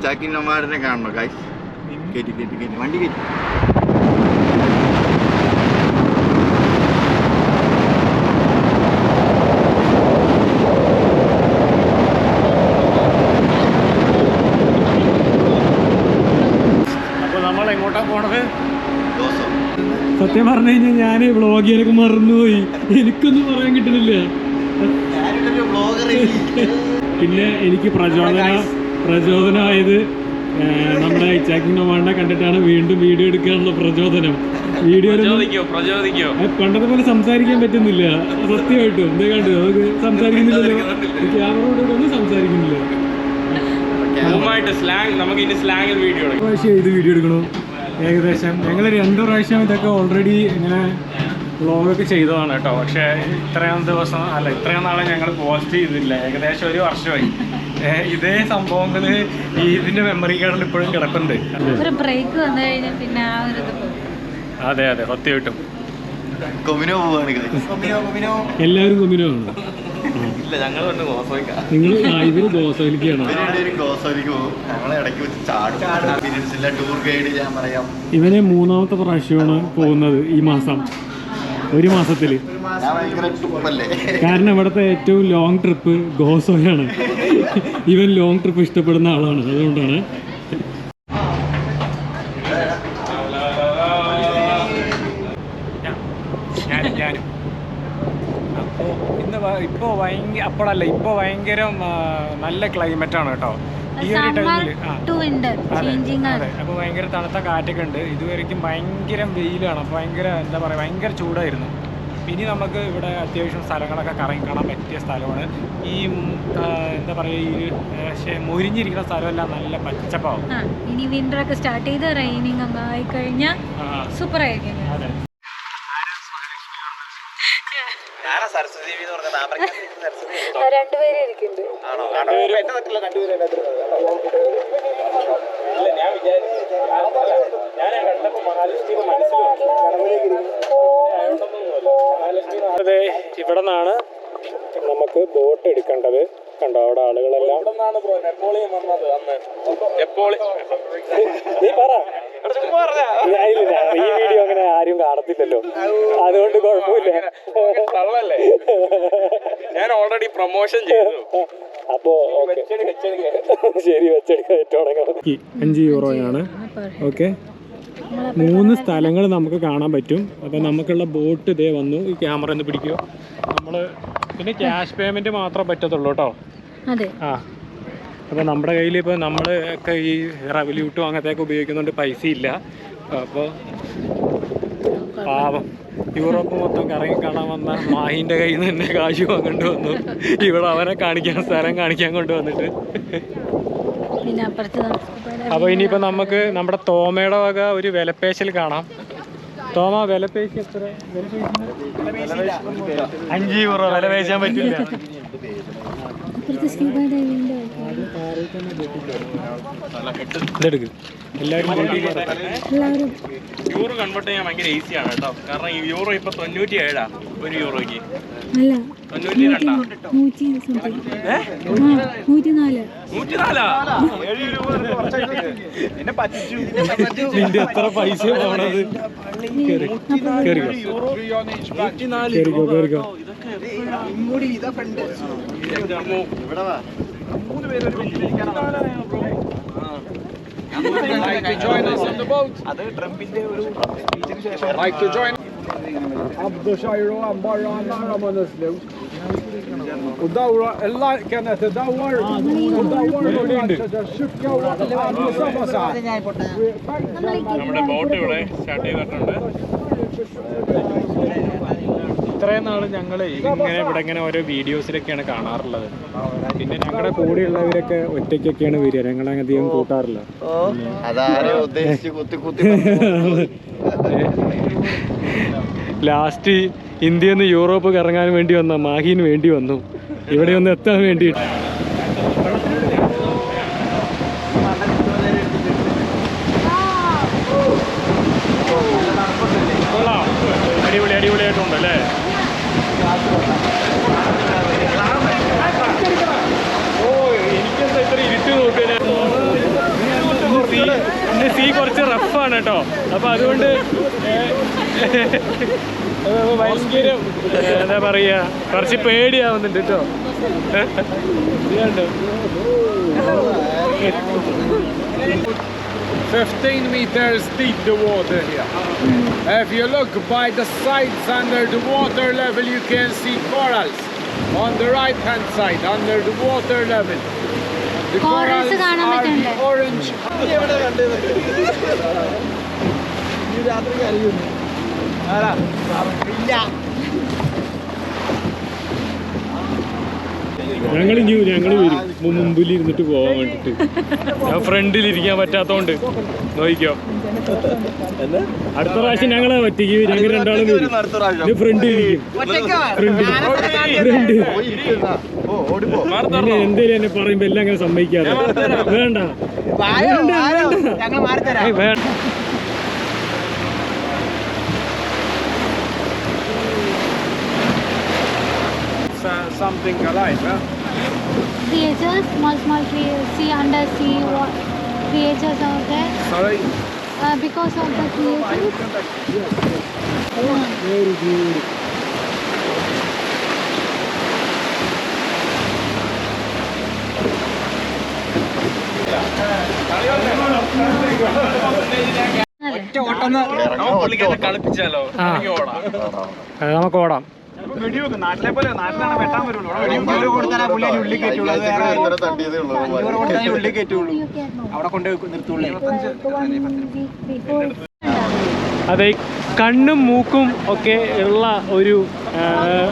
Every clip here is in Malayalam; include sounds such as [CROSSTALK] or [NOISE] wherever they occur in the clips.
ഇച്ചാക്കി നൊമാഡിനെ കാണണോ ഗൈസ് കയറ്റി കയറ്റി കയറ്റി വണ്ടി കയറ്റി അപ്പോൾ നമ്മൾ എങ്ങോട്ടാ പോണത്? ദോസം സത്യം പറഞ്ഞു കഴിഞ്ഞാൽ ഞാൻ വ്ളോഗിയൊക്കെ മറന്നുപോയി. എനിക്കൊന്നും പറയാൻ കിട്ടുന്നില്ല? പിന്നെ എനിക്ക് പ്രചോദന പ്രചോദനമായത് നമ്മുടെ ഇച്ചാക്കി നൊമാഡിനെ കണ്ടിട്ടാണ് വീണ്ടും വീഡിയോ എടുക്കാനുള്ള പ്രചോദനം. വീഡിയോ പണ്ടത്തെ പോലെ സംസാരിക്കാൻ പറ്റുന്നില്ല. സത്യമായിട്ടും. എന്താ കണ്ടു? നമുക്ക് സംസാരിക്കുന്നില്ലല്ലോ. ക്യാമറ ഒന്നും സംസാരിക്കുന്നില്ല. പ്രാവശ്യം ഇത് വീഡിയോ എടുക്കണു? ഏകദേശം ഞങ്ങൾ രണ്ടു പ്രാവശ്യം ഇതൊക്കെ ഓൾറെഡി ഇങ്ങനെ വ്ളോഗൊക്കെ ചെയ്തതാണ് കേട്ടോ. പക്ഷേ ഇത്രയും ദിവസം അല്ല ഇത്രയും നാളെ ഞങ്ങൾ പോസ്റ്റ് ചെയ്തില്ല. ഏകദേശം ഒരു വർഷമായി. ഇതേ സംഭവങ്ങൾ ഇതിന്റെ മെമ്മറി കാർഡിൽ ഇപ്പോഴും കിടക്കുന്നുണ്ട് ഒരു ബ്രേക്ക് വന്നു കഴിഞ്ഞാൽ പിന്നെ ആ ഒരു അതെ അതെ സത്യമായിട്ടും. കൊമിനോ പോവാണ് ഗൈസ് കൊമിനോ കൊമിനോ. എല്ലാവരും ഇവനെ ഇല്ല ഞങ്ങൾ കൊണ്ട് നിങ്ങൾ ഇവർ ഇവന് മൂന്നാമത്തെ പ്രാവശ്യമാണ് പോകുന്നത് ഈ മാസം. ഒരു മാസത്തിൽ കാരണം ഇവിടുത്തെ ഏറ്റവും ലോങ് ട്രിപ്പ് ഗോസോയാണ്. ഇവൻ ലോങ് ട്രിപ്പ് ഇഷ്ടപ്പെടുന്ന ആളാണ് അതുകൊണ്ടാണ്. അപ്പോൾ ഇന്ന് ഇപ്പോൾ ഭയങ്കര അപ്പോഴല്ല ഇപ്പോൾ ഭയങ്കര നല്ല ക്ലൈമറ്റ് ആണ് കേട്ടോ. ഈ ഒരു ടൈമിൽ ആണ്. അപ്പോൾ ഭയങ്കര തണുത്ത കാറ്റൊക്കെ ഉണ്ട് ഇതുവരെയ്ക്കും ഭയങ്കര വെയിലാണ്. ഭയങ്കര എന്താ പറയുക ഭയങ്കര ചൂടായിരുന്നു. ഇനി നമുക്ക് ഇവിടെ അത്യാവശ്യം സ്ഥലങ്ങളൊക്കെ കറങ്ങി കാണാൻ പറ്റിയ സ്ഥലമാണ്. ഈ എന്താ പറയുക ഈ ഒരു, മുരിഞ്ഞിരിക്കുന്ന സ്ഥലമെല്ലാം നല്ല പച്ചപ്പാവും. ഇനി വിന്റർ ഒക്കെ സ്റ്റാർട്ട് ചെയ്ത് റൈനിങ് ഒക്കെ ആയി കഴിഞ്ഞാൽ ആ, എന്ന് പറഞ്ഞ രണ്ടുപേരും ഇരിക്കുന്നുണ്ട് അതെ ഇവിടെ നിന്നാണ് നമുക്ക് ബോട്ട് എടുക്കേണ്ടത് കണ്ടോ അവിടെ ആളുകളെല്ലാം നെപ്പോളിയൻ വന്നത് അന്ന് നെപ്പോളിയൻ നീ പറ ഇല്ല, ഈ വീഡിയോ അങ്ങനെ ആരും കാണത്തില്ലല്ലോ. അതുകൊണ്ട് കുഴപ്പമില്ല. തള്ളല്ലേ? ഞാൻ ഓൾറെഡി പ്രൊമോഷൻ ചെയ്തു. അപ്പോ ഓക്കെ. ശരി വെച്ചെടുക്കാൻ പറ്റുവാണെങ്കിൽ അഞ്ച് യൂറോയാണ് ഓക്കെ. മൂന്ന് സ്ഥലങ്ങൾ നമുക്ക് കാണാൻ പറ്റും. അപ്പോൾ നമുക്കുള്ള ബോട്ട് ഇതേ വന്നു. ഈ ക്യാമറ ഒന്ന് പിടിക്കുമോ നമ്മൾ പിന്നെ ക്യാഷ് പേയ്മെന്റ് മാത്രമേ പറ്റത്തുള്ളൂ കേട്ടോ. അതെ. ആ. അപ്പോൾ നമ്മുടെ കയ്യിൽ ഇപ്പോൾ നമ്മൾ ഒക്കെ ഈ റവല്യൂട്ടും അങ്ങനത്തെയൊക്കെ ഉപയോഗിക്കുന്നുണ്ട് പൈസ ഇല്ല അപ്പോൾ പാവം. യൂറോപ്പ് മൊത്തം കറങ്ങി കാണാൻ വന്ന മാഹിന്റെ കയ്യിൽ നിന്ന് തന്നെ കാശ് വാങ്ങേണ്ടി വന്നു. ഇവിടെ അവനെ കാണിക്കാൻ സ്ഥലം കാണിക്കാൻ കൊണ്ടുവന്നിട്ട് അപ്പോൾ ഇനിയിപ്പോൾ നമുക്ക് നമ്മുടെ തോമയുടെ വക ഒരു വിലപ്പേശൽ കാണാം. തോമ വിലപ്പേശി എത്ര? അഞ്ചു അഞ്ച് യൂറോ വില പേശാൻ പറ്റില്ല. അപ്പുറത്ത് ഡൈവിങ്ങിന്റെ ഇതെടുക്ക്. എല്ലാവരും യൂറോ കൺവേർട്ട് ചെയ്യാൻ ഭയങ്കര ഈസിയാണ് കേട്ടോ. കാരണം ഈ യൂറോ ഇപ്പൊ തൊണ്ണൂറ്റി ഏഴാ ഒരു യൂറോയ്ക്ക് നിന്റെ എത്ര പൈസ പോണത്? കേറി കേറിക്കോ കേറിക്കോ കേറിക്കോ വാ അത് ട്രംപിന്റെ ഒരു الضشاير برا نهر ما نزلوا ودور الله كانت تدور ودور الشبكه والمسافه നമ്മുടെ ബോട്ട് ഇവിടെ സ്റ്റാർട്ട് ചെയ്തിട്ടുണ്ട് ഇത്രയും നാൾ ഞങ്ങൾ ഇങ്ങനെ ഇവിടെ ഇങ്ങനെ ഓരോ വീഡിയോസിലൊക്കെയാണ് കാണാറുള്ളത്. പിന്നെ ഞങ്ങളുടെ കൂടെയുള്ളവരൊക്കെ ഒറ്റയ്ക്കൊക്കെയാണ് വരിക. ഞങ്ങളെ അധികം കൂട്ടാറില്ല ലാസ്റ്റ് ഇന്ത്യയിൽ നിന്ന് യൂറോപ്പ് കറങ്ങാൻ വേണ്ടി വന്ന മാഹിന് വേണ്ടി വന്നു. ഇവിടെ ഒന്ന് എത്താൻ വേണ്ടിയിട്ട്. ആണ് കേട്ടോ അപ്പൊ അതുകൊണ്ട് ഏ, ഏ, ഭയങ്കര ഏ, എന്താ പറയാ കുറച്ച് പേടിയാവുന്നുണ്ട് കേട്ടോ ഇത് കണ്ടോ 15 meters deep the water here. If you look by the sides under the water level, you can see corals on the right hand side under the water level. Corals കാണാൻ are the പറ്റുന്നുണ്ട്. orange. ഞങ്ങൾ ഇനി ഞങ്ങൾ വരും. മുമ്പിൽ ഇരുന്നിട്ട് പോകാൻ വേണ്ടിട്ട്. ഞാൻ ഫ്രണ്ടിൽ ഇരിക്കാൻ പറ്റാത്തോണ്ട്. നോക്കിക്കോ. അടുത്ത പ്രാവശ്യം ഞങ്ങളെ ഒറ്റയ്ക്ക് ഞങ്ങൾ രണ്ടാളും വരും. ഇത് ഫ്രണ്ടിൽ ഇരിക്കും ഫ്രണ്ടിൽ ഫ്രണ്ട്. ഓ ഓടിപ്പോ. എന്നെ എന്തേലും എന്നെ പറയുമ്പോ എല്ലാം അങ്ങനെ സമ്മതിക്കാതെ. വേണ്ട. വേണ്ട, വേണ്ട. ഏയ്, വേണ്ട It's, uh, something alive, huh? Creatures, small, small creatures, sea, under sea what creatures out there. Sorry. Uh, because of the creatures. Very beautiful. ഒറ്റ എന്നെ കളിപ്പിച്ചാലോ ഓടാം നമുക്ക് ഓടാം [LAUGHS] അതെ കണ്ണും മൂക്കും ഒക്കെ ഉള്ള ഒരു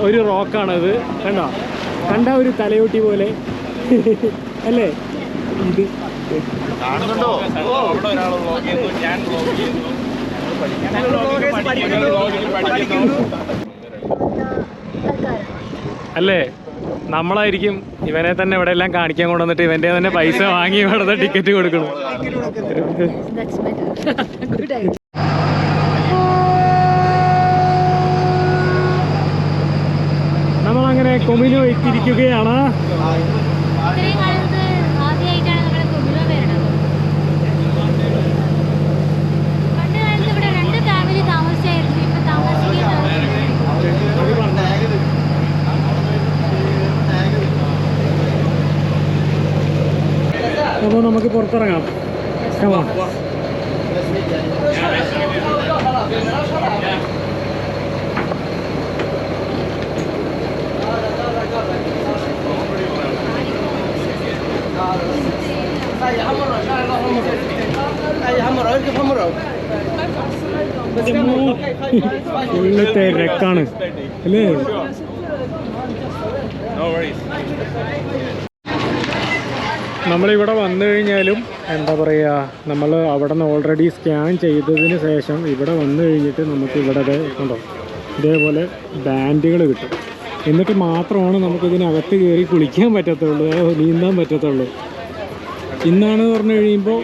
ഒരു റോക്കാണത്. കണ്ടോ? കണ്ട ഒരു തലയോട്ടി പോലെ. [LAUGHS] അല്ലേ? ഇത് കാണുന്നുണ്ടോ? അവിടെ ഒരാൾ വ്ലോഗ് ചെയ്യുന്നു. ഞാൻ അല്ലേ നമ്മളായിരിക്കും ഇവനെ തന്നെ ഇവിടെ എല്ലാം കാണിക്കാൻ കൊണ്ടുവന്നിട്ട് ഇവന്റെ തന്നെ പൈസ വാങ്ങി ഇവിടുത്തെ ടിക്കറ്റ് കൊടുക്കണം. നമ്മളങ്ങനെ കൊമിനു എത്തിയിരിക്കുകയാണ് അപ്പോൾ നമുക്ക് പുറത്തിറങ്ങാം ാണ് അല്ലേ നമ്മളിവിടെ വന്നു കഴിഞ്ഞാലും എന്താ പറയുക നമ്മൾ അവിടെ നിന്ന് ഓൾറെഡി സ്കാൻ ചെയ്തതിന് ശേഷം ഇവിടെ വന്നു കഴിഞ്ഞിട്ട് നമുക്ക് ഇവിടെ ഉണ്ടോ ഇതേപോലെ ബാൻഡുകൾ കിട്ടും. എന്നിട്ട് മാത്രമാണ് നമുക്കിതിനകത്ത് കയറി കുളിക്കാൻ പറ്റത്തുള്ളൂ നീന്താൻ പറ്റത്തുള്ളൂ. ഇന്നാണെന്ന് പറഞ്ഞു കഴിയുമ്പോൾ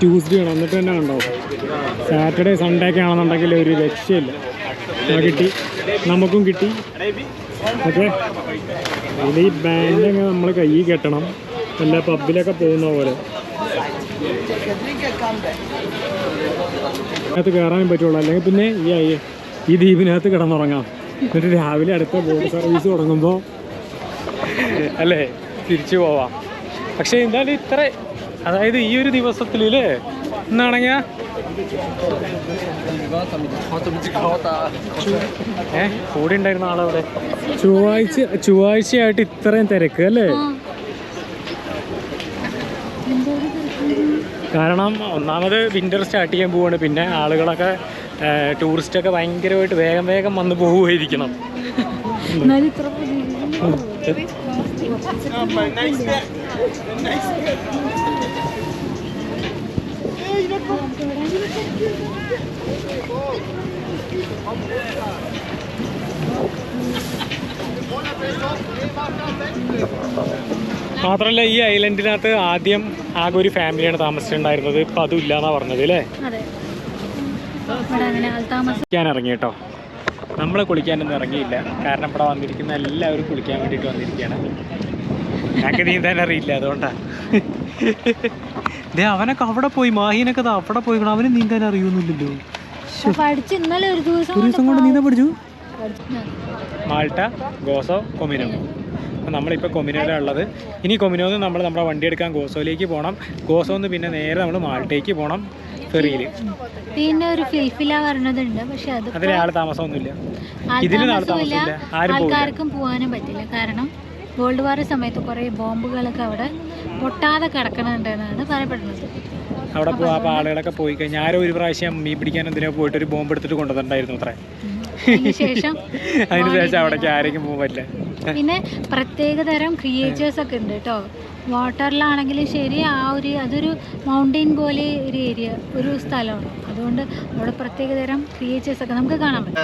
ട്യൂസ്ഡേ ആണ് എന്നിട്ട് തന്നെ ഉണ്ടോ സാറ്റർഡേ സൺഡേ ഒക്കെ ആണെന്നുണ്ടെങ്കിൽ ഒരു രക്ഷയില്ല. കിട്ടി. നമുക്കും കിട്ടി. ഓക്കെ. ഇനി ഈ ബാൻഡ് നമ്മൾ കയ്യിൽ കെട്ടണം. എല്ലാ പബ്ബിലൊക്കെ പോകുന്ന പോലെ. അതിനകത്ത് കയറാൻ പറ്റുള്ളൂ. അല്ലെങ്കിൽ പിന്നെ ഈ ഈ ദ്വീപിനകത്ത് കിടന്നുറങ്ങാം. എന്നിട്ട് രാവിലെ അടുത്ത ബോട്ട് സർവീസ് തുടങ്ങുമ്പോൾ അല്ലേ തിരിച്ചു പോവാം. പക്ഷേ എന്തായാലും ഇത്ര അതായത് ഈ ഒരു ദിവസത്തിൽ എന്നാണെങ്കിൽ ഏ കൂടെ ഉണ്ടായിരുന്ന ആളവിടെ? ചൊവ്വാഴ്ച ചൊവ്വാഴ്ചയായിട്ട് ഇത്രയും തിരക്ക് അല്ലേ ആ. എന്തൊരു തിരക്കാണ്. കാരണം ഒന്നാമത് വിന്റർ സ്റ്റാർട്ട് ചെയ്യാൻ പോവുകയാണ് പിന്നെ ആളുകളൊക്കെ ടൂറിസ്റ്റൊക്കെ ഭയങ്കരമായിട്ട് വേഗം വേഗം വന്ന് പോവുമായിരിക്കണം. എന്നാലും ഇത്ര മാത്രമല്ല ഈ ഐലൻഡിനകത്ത് ആദ്യം ആകെ ഒരു ഫാമിലിയാണ് താമസിച്ചിട്ടുണ്ടായിരുന്നത്. ഇപ്പം അതും ഇല്ലാന്നാണ് പറഞ്ഞത് അല്ലേ? കുളിക്കാൻ ഇറങ്ങി കേട്ടോ. നമ്മൾ കുളിക്കാനൊന്നും ഇറങ്ങിയില്ല. കാരണം ഇവിടെ വന്നിരിക്കുന്ന എല്ലാവരും കുളിക്കാൻ വേണ്ടിട്ട് വന്നിരിക്കുകയാണ്. ഞങ്ങൾക്ക് നീന്താൻ അറിയില്ല അതുകൊണ്ടാണ് ദേ അവനൊക്കെ അവിടെ പോയി. മാഹിനൊക്കെ അവിടെ പോയി അവന് നീന്താൻ അറിയുന്നില്ലല്ലോ. ഒരു ദിവസം കൊണ്ട് നീന്താൻ പഠിച്ചു? Malta Gozo Comino. അപ്പോൾ നമ്മളിപ്പോൾ കൊമിനോയിലാണ് ഉള്ളത്. ഇനി കൊമിനോന്ന് നമ്മൾ നമ്മുടെ വണ്ടി എടുക്കാൻ ഗോസോയിലേക്ക് പോകണം ഗോസോന്ന് പിന്നെ നേരെ നമ്മൾ മാൾട്ടേക്ക് പോകണം ഫെറിയിൽ പിന്നെ ഒരു ഫിൽഫില പറഞ്ഞതുണ്ട് പക്ഷേ അത് അതിൽ ആൾ താമസമൊന്നുമില്ല. ഇതിന് ആൾ താമസമില്ല. ആൾക്കാർക്കും പോകാനും പറ്റില്ല. കാരണം ഗോൾഡ് വാർ സമയത്ത് കുറേ ബോംബുകളൊക്കെ അവിടെ പൊട്ടാതെ കിടക്കണുണ്ടെന്നാണ് പറയപ്പെടുന്നത്. അവിടെ അപ്പോൾ ആളുകളൊക്കെ പോയി കഴിഞ്ഞാൽ ആരോ ഒരു പ്രാവശ്യം മീൻ പിടിക്കാൻ എന്തിനോ പോയിട്ട് ഒരു ബോംബ് എടുത്തിട്ട് കൊണ്ടുവന്നിട്ടുണ്ടായിരുന്നു അത്രേ. അതിനുശേഷം അതിന് ശേഷം [LAUGHS] അവിടേക്ക് ആരെങ്കിലും പോകാൻ പറ്റില്ല. പിന്നെ പ്രത്യേക തരം ക്രിയേച്ചേഴ്സ് ഒക്കെ ഉണ്ട് കേട്ടോ വാട്ടറിലാണെങ്കിലും ശരി ആ ഒരു അതൊരു മൗണ്ടെയിൻ പോലെ ഒരു ഏരിയ ഒരു സ്ഥലമാണ്. അതുകൊണ്ട് അവിടെ പ്രത്യേക തരം ക്രിയേച്ചേഴ്സ് ഒക്കെ നമുക്ക് കാണാൻ പറ്റും.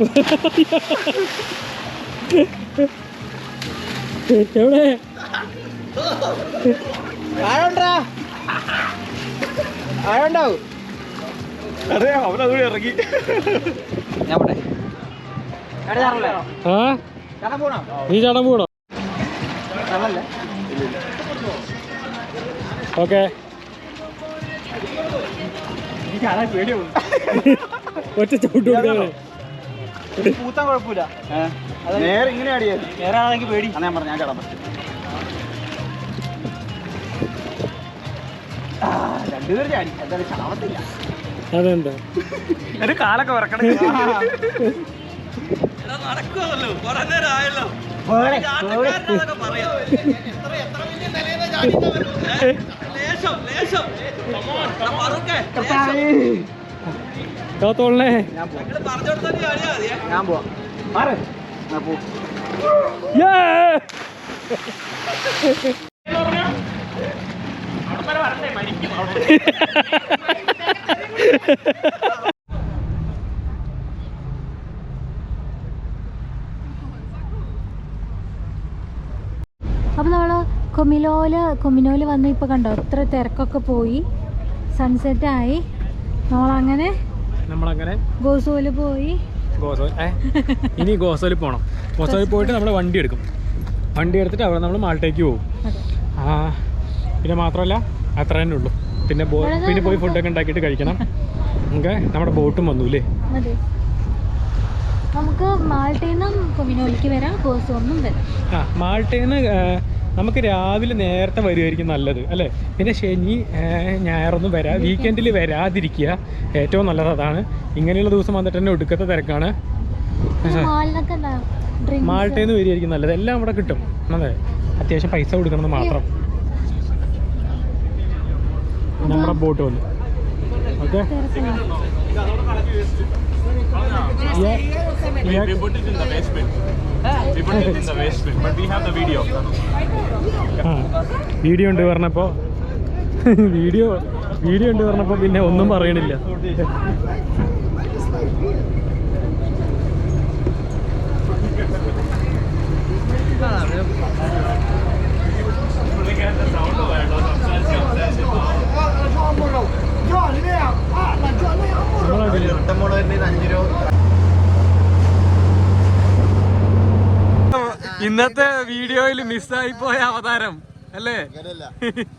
[LAUGHS] [LAUGHS] കടിക്കാം ആഴണ്ടാവും അതെ അവനതുകൂടി ഇറങ്ങി. ആ? നീ ചടം പോണോ? ഓക്കെ. ഒറ്റ ചവിട്ട് പൂത്താൻ കുഴപ്പമില്ല. നേരെ ഇങ്ങനെ അടിയാ നേരെ ആണെങ്കിൽ പേടി. ഞാൻ പറഞ്ഞു ഞാൻ ചടാൻ പറ്റും. രണ്ടുപേരും ചാടി. എന്തായാലും ചാവത്തില്ല. അതെന്താ? എന്റെ കാലൊക്കെ വറക്കണം നടക്കുമല്ലോ കുറെ നേരം ആയല്ലോ. പറയാം. തോത്തോളേ. ഞാൻ പോവാം അപ്പോൾ നമ്മൾ കൊമിലോൽ കൊമിനോൽ വന്ന് ഇപ്പോൾ കണ്ടോ എത്ര തിരക്കൊക്കെ പോയി സൺസെറ്റ് ആയി നമ്മളങ്ങനെ നമ്മളങ്ങനെ ഗോസോൽ പോയി. ഗോസോ ഏ? ഇനി ഗോസോയിൽ പോകണം ഗോസോയിൽ പോയിട്ട് നമ്മൾ വണ്ടി എടുക്കും. വണ്ടി എടുത്തിട്ട് അവിടെ നമ്മൾ മാൾട്ടേക്ക് പോകും. പിന്നെ മാത്രമല്ല അത്ര തന്നെ ഉള്ളൂ. പിന്നെ പിന്നെ പോയി ഫുഡൊക്കെ ഉണ്ടാക്കിയിട്ട് കഴിക്കണം. നമുക്ക് നമ്മുടെ ബോട്ടും വന്നു അല്ലേ? നമുക്ക് മാൾട്ടയിൽ നിന്നും വരാം ഗോസോന്നും വരാം. ആ മാൾട്ടയിൽ നിന്ന് നമുക്ക് രാവിലെ നേരത്തെ വരുമായിരിക്കും നല്ലത് അല്ലേ? പിന്നെ ശനി ഞായറൊന്നും വരാ വീക്കെൻഡിൽ വരാതിരിക്കുക. ഏറ്റവും നല്ലത് അതാണ്. ഇങ്ങനെയുള്ള ദിവസം വന്നിട്ട് തന്നെ ഒടുക്കത്തെ തിരക്കാണ്. മാൾട്ടേന്ന് വരുമായിരിക്കും ഡ്രിങ്ക് മാൾട്ടയിൽ നിന്ന് വരികയായിരിക്കും നല്ലത്. എല്ലാം അവിടെ കിട്ടും. അതെ. അത്യാവശ്യം പൈസ കൊടുക്കണമെന്ന് മാത്രം. നമ്മുടെ ബോട്ട് വന്നു. Okay? We put it in the waste bin. We put it in the waste bin, but we have the video. Video ഉണ്ട് പറഞ്ഞപ്പോൾ വീഡിയോ വീഡിയോ ഉണ്ട് പറഞ്ഞപ്പോൾ പിന്നെ ഒന്നും പറയണില്ല രൂപ ഇന്നത്തെ വീഡിയോയിൽ മിസ്സായി പോയ അവതാരം അല്ലേ? [LAUGHS]